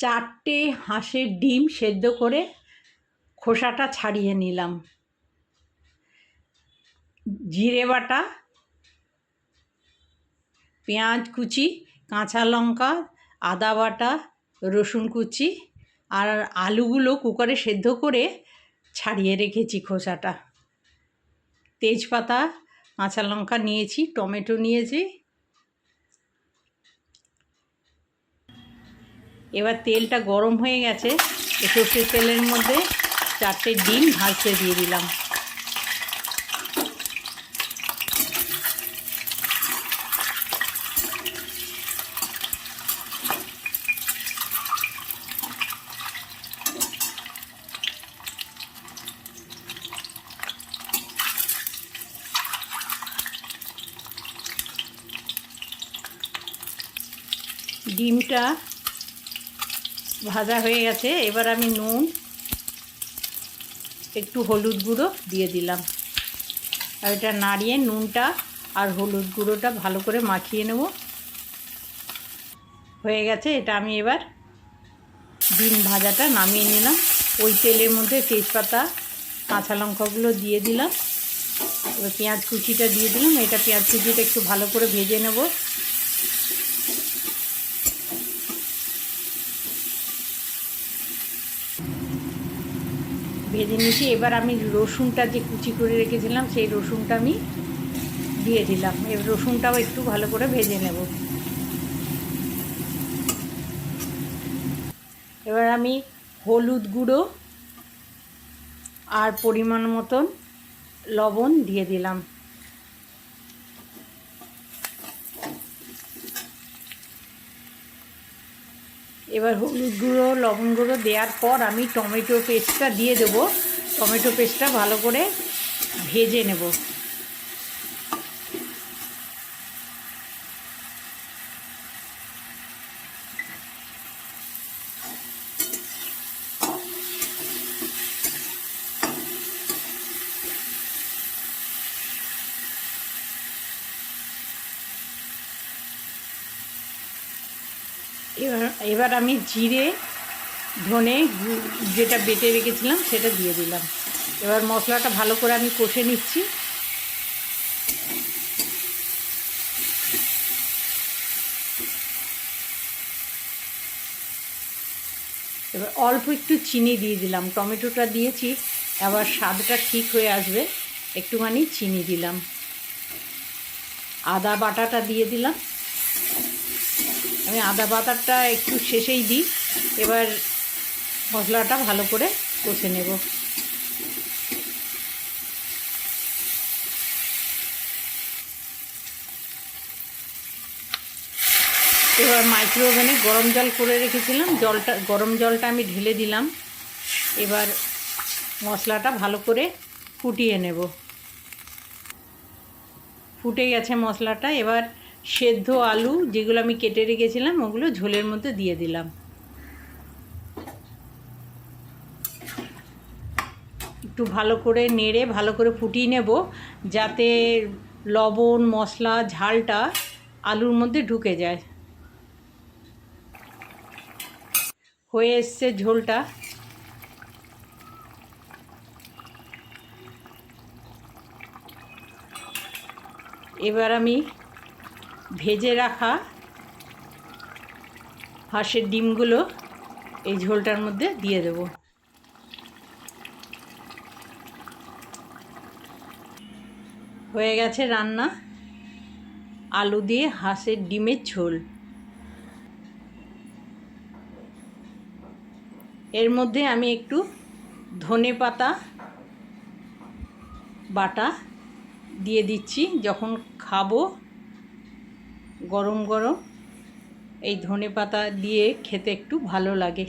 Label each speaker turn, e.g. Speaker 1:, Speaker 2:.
Speaker 1: চারটে হাঁসের ডিম সেদ্ধ করে খোসাটা ছাড়িয়ে নিলাম। জিরে বাটা, পেঁয়াজ কুচি, কাঁচা লঙ্কা, আদা বাটা, রসুন কুচি আর আলুগুলো কুকারে সেদ্ধ করে ছাড়িয়ে রেখেছি খোসাটা। তেজপাতা, কাঁচা লঙ্কা নিয়েছি, টমেটো নিয়েছি এবার তেলটা গরম হয়ে গেছে সর্ষের তেলের মধ্যে চারটে ডিম ভাজতে দিয়ে দিলাম। ডিমটা ভাজা হয়ে গেছে, এবার আমি নুন, একটু হলুদ গুঁড়ো দিয়ে দিলাম। আর এটা নাড়িয়ে নুনটা আর হলুদ গুঁড়োটা ভালো করে মাখিয়ে নেব। হয়ে গেছে, এটা আমি এবার ডিম ভাজাটা নামিয়ে নিলাম। ওই তেলের মধ্যে তেজপাতা, কাঁচা লঙ্কাগুলো দিয়ে দিলাম। এবার পেঁয়াজ কুচিটা দিয়ে দিলাম। এটা পেঁয়াজ কুচিটা একটু ভালো করে ভেজে নেব। ভেজে নিয়েছি। এবার আমি রসুনটা যে কুচি করে রেখেছিলাম, সেই রসুনটা আমি দিয়ে দিলাম। এবার রসুনটাও একটু ভালো করে ভেজে নেব। এবার আমি হলুদ গুঁড়ো আর পরিমাণ মতন লবণ দিয়ে দিলাম। এবার হলুদ গুঁড়ো, লবণ গুঁড়ো দেওয়ার পর আমি টমেটো পেস্টটা দিয়ে দেবো। টমেটো পেস্টটা ভালো করে ভেজে নেব। এবার এবার আমি জিরে, ধনে যেটা বেটে রেখেছিলাম সেটা দিয়ে দিলাম। এবার মশলাটা ভালো করে আমি কষে নিচ্ছি। এবার অল্প একটু চিনি দিয়ে দিলাম। টমেটোটা দিয়েছি, আবার স্বাদটা ঠিক হয়ে আসবে। একটুখানি চিনি দিলাম। আদা বাটাটা দিয়ে দিলাম। আমি আদা বাটারটা একটু শেষেই দিই। এবার মশলাটা ভালো করে কষে নেব। এবার মাইক্রো ওভেনে গরম জল করে রেখেছিলাম। জলটা, গরম জলটা আমি ঢেলে দিলাম। এবার মশলাটা ভালো করে ফুটিয়ে নেব। ফুটে গেছে মশলাটা। এবার সেদ্ধ আলু যেগুলো আমি কেটে রেখেছিলাম, ওগুলো ঝোলের মধ্যে দিয়ে দিলাম। একটু ভালো করে নেড়ে, ভালো করে ফুটিয়ে নেব, যাতে লবণ, মশলা, ঝালটা আলুর মধ্যে ঢুকে যায়। হয়ে এসছে ঝোলটা। এবার আমি ভেজে রাখা হাঁসের ডিমগুলো এই ঝোলটার মধ্যে দিয়ে দেব। হয়ে গেছে রান্না। আলু দিয়ে হাঁসের ডিমের ঝোল। এর মধ্যে আমি একটু ধনে পাতা, বাটা দিয়ে দিচ্ছি। যখন খাব গরম গরম এই ধনে পাতা দিয়ে খেতে একটু ভালো লাগে।